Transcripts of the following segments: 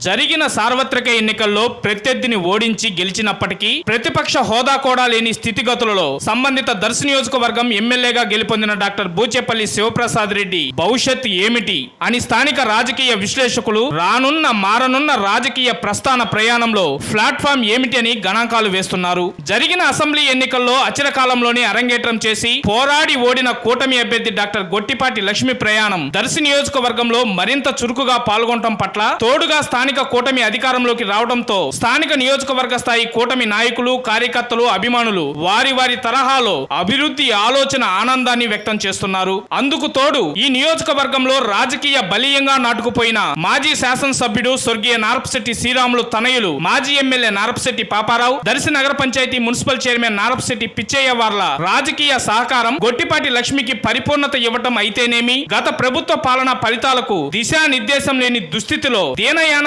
జరిగిన సార్వత్రిక ఎన్నికల్లో ప్రత్యర్థిని ఓడించి గెలిచినప్పటికీ ప్రతిపక్ష హోదా కూడా లేని స్థితిగతులలో సంబంధిత దర్శి నియోజకవర్గం ఎమ్మెల్యేగా గెలుపొందిన డాక్టర్ బూచేపల్లి శివప్రసాద్ రెడ్డి భవిష్యత్ ఏమిటి అని స్థానిక రాజకీయ విశ్లేషకులు రానున్న మారనున్న రాజకీయ ప్రస్థాన ప్రయాణంలో ప్లాట్ఫామ్ ఏమిటి అని గణాంకాలు వేస్తున్నారు. జరిగిన అసెంబ్లీ ఎన్నికల్లో అచిర కాలంలోనే అరంగేట్రం చేసి పోరాడి ఓడిన కూటమి అభ్యర్థి డాక్టర్ గొట్టిపాటి లక్ష్మి ప్రయాణం దర్శి నియోజకవర్గంలో మరింత చురుకుగా పాల్గొనడం పట్ల తోడుగా స్థానిక కూటమి అధికారంలోకి రావడంతో స్థానిక నియోజకవర్గ స్థాయి కూటమి నాయకులు కార్యకర్తలు అభిమానులు వారి వారి తరహాలో అభివృద్ధి ఆలోచన ఆనందాన్ని వ్యక్తం చేస్తున్నారు. అందుకు తోడు ఈ నియోజకవర్గంలో రాజకీయ బలీయంగా నాటుకుపోయిన మాజీ శాసనసభ్యుడు స్వర్గీయ నారపశెట్టి శ్రీరాములు తనయులు మాజీ ఎమ్మెల్యే నారపశెట్టి పాపారావు దర్శి నగర పంచాయతీ మున్సిపల్ చైర్మన్ నారపశెట్టి పిచ్చయ్య వార్ల రాజకీయ సహకారం గొట్టిపాటి లక్ష్మికి పరిపూర్ణత ఇవ్వటం అయితేనేమి? గత ప్రభుత్వ పాలన ఫలితాలకు దిశానిర్దేశం లేని దుస్థితిలో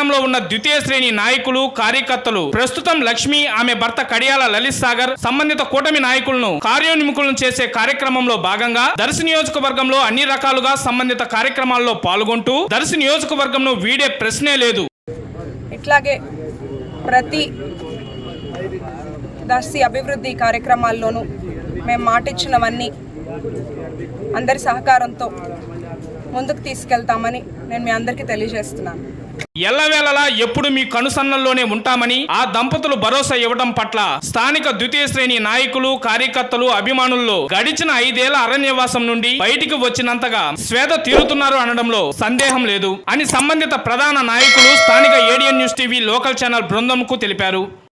దీనయానంలో ఉన్న ద్వితీయ శ్రేణి నాయకులు కార్యకర్తలు. ప్రస్తుతం లక్ష్మి ఆమె భర్త కడియాల లలిత్ సాగర్ సంబంధిత కూటమి నాయకులను కార్యోన్ముఖులను చేసే కార్యక్రమంలో భాగంగా దర్శి నియోజకవర్గంలో అన్ని రకాలుగా సంబంధిత కార్యక్రమాల్లో పాల్గొంటూ దర్శి నియోజకవర్గంను వీడే ప్రశ్నే లేదు. ఇట్లాగే ప్రతి దర్శి అభివృద్ధి కార్యక్రమాల్లోనూ మేము మాటిచ్చినవన్నీ అందరి సహకారంతో ముందుకు తీసుకెళ్తామని నేను మీ అందరికీ తెలియజేస్తున్నాను. ఎల్లవేళలా ఎప్పుడు మీ కనుసన్నల్లోనే ఉంటామని ఆ దంపతులు భరోసా ఇవ్వడం పట్ల స్థానిక ద్వితీయ శ్రేణి నాయకులు కార్యకర్తలు అభిమానుల్లో గడిచిన ఐదేళ్ళ అరణ్యవాసం నుండి బయటికి వచ్చినంతగా స్వేద తీరుతున్నారు అనడంలో సందేహం లేదు అని సంబంధిత ప్రధాన నాయకులు స్థానిక ADN news TV local channel బృందంకు తెలిపారు.